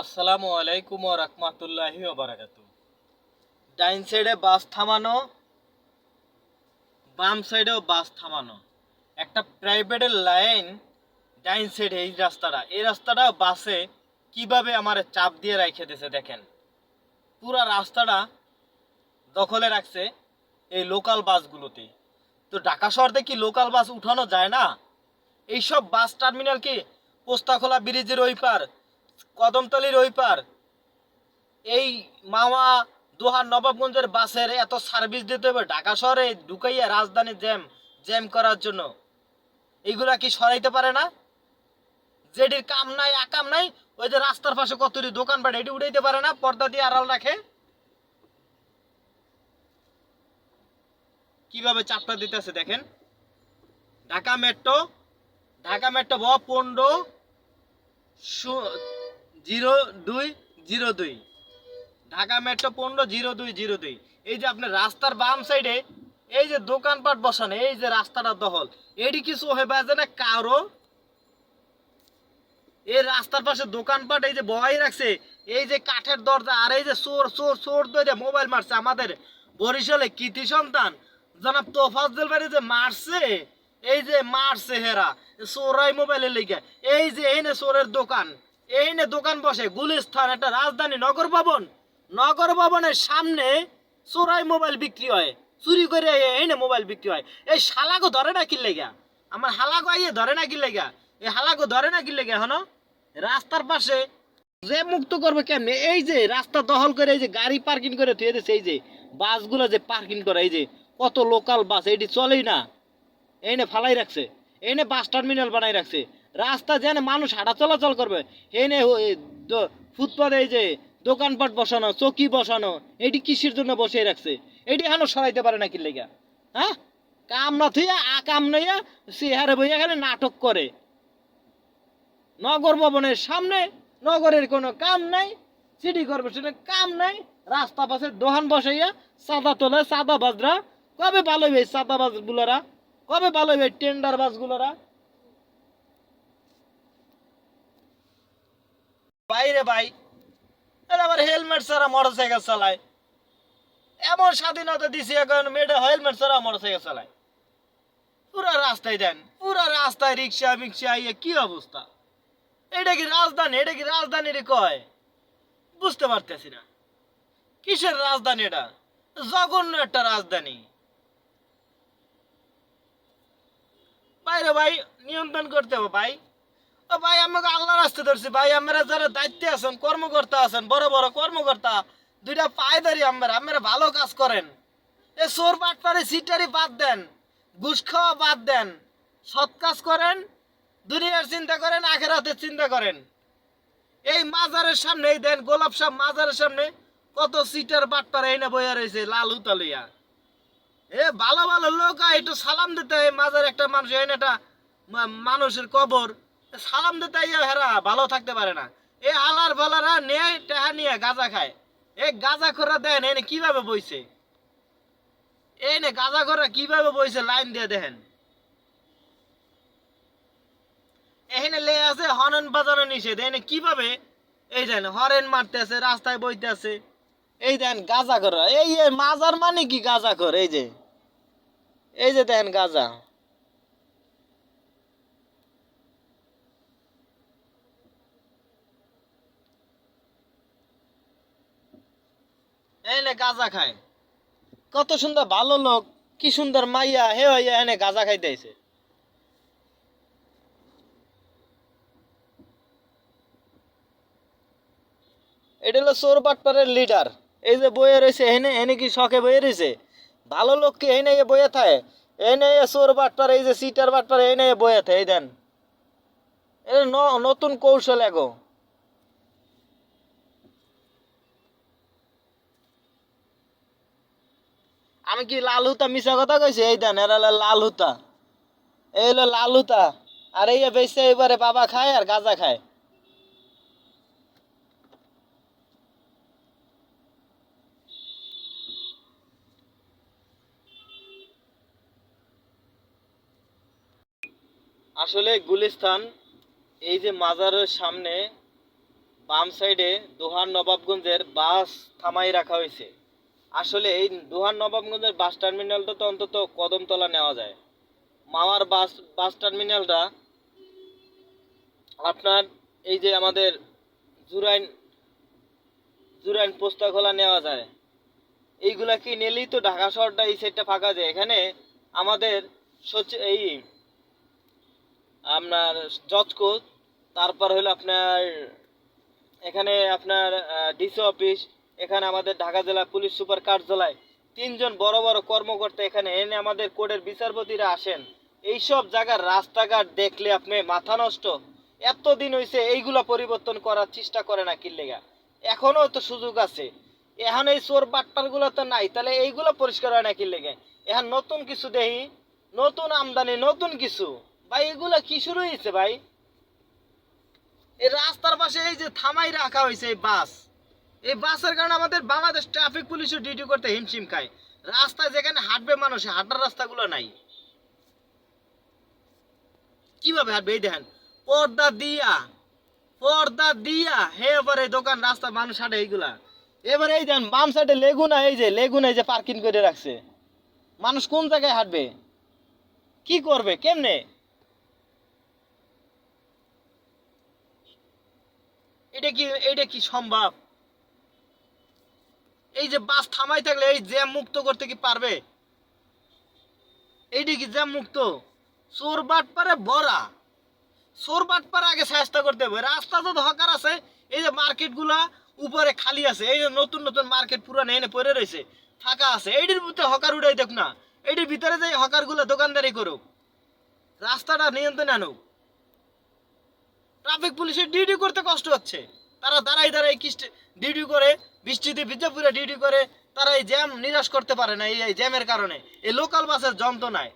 আসসালামু আলাইকুম রহমতুল্লাহি বারাকাতু ডাইন সাইডে বাস থামানো, বাম সাইডেও বাস থামানো। একটা প্রাইভেটের লাইন ডাইন সাইডে এই রাস্তাটা। এই রাস্তাটা বাসে কীভাবে আমার চাপ দিয়ে রাখে দিয়েছে দেখেন। পুরা রাস্তাটা দখলে রাখছে এই লোকাল বাসগুলোতে তো ঢাকা শহরতে কি লোকাল বাস উঠানো যায় না? এইসব বাস টার্মিনাল কি পোস্তাখোলা ব্রিজের ওই পার কদমতলির ওই পার। এই মাওয়া দোহার নবাবগঞ্জের বাসের এত সার্ভিস দিতে হবে ঢাকা শহরে ঢুকাইয়া রাজধানী জ্যাম জ্যাম করার জন্য। এইগুলা কি সরাইতে পারে না? যেটির কাম নাই, আকাম নাই, ওই যে রাস্তার পাশে কতটি দোকান পাড়ে এটি উঠাইতে পারে না, পর্দা দিয়ে আড়াল রাখে। কীভাবে চাপটা দিতেছে দেখেন? ঢাকা মেট্রো ঢাকা মেট্রো ব পনেরো জিরো দুই জিরো দুই। ঢাকা মেট্রো পনেরো, জিরো দুই জিরো দুই। এই যে আপনার রাস্তার বাম সাইডে, এই যে দোকানপাট বসানো, এই যে রাস্তাটা দখল। এটি কিছু হয়ে না কারও? এই রাস্তার পাশে দোকানপাট, এই যে বহাই রাখছে, এই যে কাঠের দরজা, আর এই যে চোর চোর চোর ধরে মোবাইল মারছে আমাদের বরিশালে কৃতি সন্তান। জনাব তোফাজ্জল বাড়ি যে মারছে, এই যে মারছে হেরা, চোরাই মোবাইলের লেগে। এই যে এই চোরের দোকান। এই নে দোকান বসে গুলিস্তান একটা রাজধানী, নগর ভবন। নগর ভবনের সামনে চোরাই মোবাইল বিক্রি হয়। চুরি করে এই নে মোবাইল বিক্রি হয়। এই শালাগো ধরে না কি লেগা? আমার হালাগো আইয়ে ধরে না কি লেগা? এই হালাগো ধরে না কি লেগা হনো রাস্তার পাশে যে মুক্ত করবে কেমনে? এই যে রাস্তা দখল করে, এই যে গাড়ি পার্কিং করে থুয়ে দিচ্ছে এই যে বাসগুলো যে পার্কিং করে, এই যে কত লোকাল বাস এটি চলেই না। এই নে ফালাই রাখছে। এই নে বাস টার্মিনাল বানাই রাখছে। রাস্তা যেন মানুষ হাঁটা চলাচল করবে। এই নে ও- এই যে দোকানপাট বসানো, চকি বসানো, এটি কৃষির জন্য বসিয়ে রাখছে? এটি এখনও সরাইতে পারে না কি লেগা? হ্যাঁ? কাম না থুইয়া, আ কাম নইয়া চেহারে বইয়া গেলে নাটক করে। নগর ভবনের সামনে নগরের কোনো কাম নাই, সিটি কর্পোরেশনের কাম নাই, রাস্তা পাশে দোহান বসাইয়া সাদা তোলে সাদা বাজরা কবে ভালো হইবে সাদা বাজ গুলোরা কবে ভালো হইবে টেন্ডার বাস বাইরে ভাই। আবার হেলমেট ছাড়া মোটর সাইকেল চালায়। এমন স্বাধীনতা দিছি এখন মেয়েটা হেলমেট ছাড়া মোটর সাইকেল চালায়। পুরা রাস্তায় দেন, পুরা রাস্তায় রিক্সা, মিক্সা ইয়ে কি অবস্থা? এটা কি রাজধানী? এটা কি রাজধানীর কয়? বুঝতে পারতেছি না। কিসের রাজধানী এটা? জঘন্য একটা রাজধানী। বাইরে ভাই, নিয়ন্ত্রণ করতে হবে ভাই। ভাই, আমাকে আল্লাহ রাস্তা ধরছি ভাই, আমরা যারা দায়িত্বে আছেন, কর্মকর্তা আছেন, বড় বড় কর্মকর্তা, দুইটা পায়ে ধরি আমরা আমরা ভালো কাজ করেন। এ চোর বাটপারে সিটারি বাদ দেন, ঘুষ খাওয়া বাদ দেন, সৎ কাজ করেন, দুনিয়ার চিন্তা করেন, আখেরাতের চিন্তা করেন। এই মাজারের সামনে এই দেন, গোলাপ সাহ মাজারের সামনে, কত সিটার বাটপার এই না বইয়া রয়েছে, লাল উতালিয়া এ ভালো ভালো লোক একটু সালাম দিতে মাজার একটা মানুষ এই না একটা মানুষের কবর সালাম দিতে হেরা ভালো থাকতে পারে না। এ আলার ভালারা নেয়, টেহা নিয়ে গাঁজা খায়। এ গাঁজা খোরা দেন, এনে কীভাবে বইছে? এই নে গাঁজা খোরা কীভাবে বইছে, লাইন দিয়ে দেখেন। এখানে লে আছে হর্ন বাজানো নিষেধ। এনে কীভাবে? এই দেন, হরেন মারতেছে, রাস্তায় বইতেছে। এই দেন, গাঁজা কর এই মাজার মানে কি গাজা কর এই যে। এই যে দেখেন গাজা। এই নে গাজা খায় কত সুন্দর ভালো লোক, কি সুন্দর মাইয়া, হে হইয়া এনে গাঁজা গাজা খাইতেছে এটা হলো চোর বাটপারের লিডার। এই যে বইয়ে রয়েছে এনে এনে কি শখে বইয়ে রয়েছে ভালো লোককে এনে এ বইয়ে থাকে? এনে চোর বাটপার, এই যে সিটার বাটপার, এনে বইয়ে থাকে, এই দেন। এটা নতুন কৌশল এগো। আমি কি লাল হুতা মিশা কথা কইছি? এই দেন, এরা লাল হুতা। এই হলো লাল হুতা। আর এই বেশি এবারে বাবা খায় আর গাঁজা খায়। আসলে গুলিস্তান, এই যে মাজারের সামনে বাম সাইডে দোহান নবাবগঞ্জের বাস থামাই রাখা হয়েছে। আসলে এই দোহান নবাবগঞ্জের বাস টার্মিনালটা তো অন্তত কদমতলা নেওয়া যায়। মাওয়ার বাস বাস টার্মিনালটা আপনার এই যে আমাদের জুরাইন জুরাইন পোস্তাখোলা নেওয়া যায়। এইগুলা কি নিলেই তো ঢাকা শহরটা এই সাইডটা ফাঁকা যায়। এখানে আমাদের সচি, এই আপনার জজকোচ তারপর হলো আপনার, এখানে আপনার ডিসি অফিস এখানে আমাদের ঢাকা জেলা পুলিশ সুপার কার্যালয়। তিনজন বড় বড় কর্মকর্তা এখানে এনে আমাদের কোর্টের বিচারপতিরা আসেন। এইসব জায়গার রাস্তাঘাট দেখলে আপনি মাথা নষ্ট। এতদিন হইছে এইগুলা পরিবর্তন করার চেষ্টা করে না কিল্লেগা এখনও তো সুযোগ আছে। এখন এই চোর বাট্টারগুলো তো নাই, তাহলে এইগুলো পরিষ্কার হয় না কিল্লেগে এখন নতুন কিছু দেহি নতুন আমদানি, নতুন কিছু। ভাই, এগুলা কি শুরু হয়েছে ভাই? এই রাস্তার পাশে এই যে থামাই রাখা হয়েছে এই বাস। এই বাসের কারণে আমাদের বাংলাদেশ ট্রাফিক পুলিশও ডিউটি করতে হিমশিম খায়। রাস্তায় যেখানে হাঁটবে মানুষ, হাঁটার রাস্তাগুলো নাই। কীভাবে হাঁটবে? এই দেখেন, পর্দা দিয়া পর্দা দিয়া, হে এবারে দোকান, রাস্তা, মানুষ হাঁটে এইগুলা। এবারে এই দেখেন, বাম সাইডে লেগুনা, এই যে লেগুনা, এই যে পার্কিং করে রাখছে। মানুষ কোন জায়গায় হাঁটবে? কি করবে? কেমনে? এটা কি এটা কি সম্ভব? এই যে বাস থামাই থাকলে এই জ্যাম মুক্ত করতে কি পারবে? এইটি কি জ্যাম মুক্ত। চোর বাট পারে বড়া চোর বাট পারে আগে চেষ্টা করতে হবে। রাস্তা তো হকার আছে। এই যে মার্কেটগুলা উপরে খালি আছে। এই যে নতুন নতুন মার্কেট পুরো এনে পড়ে রয়েছে, ফাঁকা আছে। এইটির ভিতরে হকার উঠাই দেখ না। এইটির ভিতরে যে হকারগুলো দোকানদারি করুক, রাস্তাটা নিয়ন্ত্রণে আনুক। ট্রাফিক পুলিশের ডিউটি করতে কষ্ট হচ্ছে। তারা দাঁড়াই দাঁড়াই কিস্ট ডিউটি করে, বৃষ্টিতে ভিজে পুরে ডিউটি করে, তারা এই জ্যাম নিরাশ করতে পারে না এই এই জ্যামের কারণে। এই লোকাল বাসের যন্ত্রণায়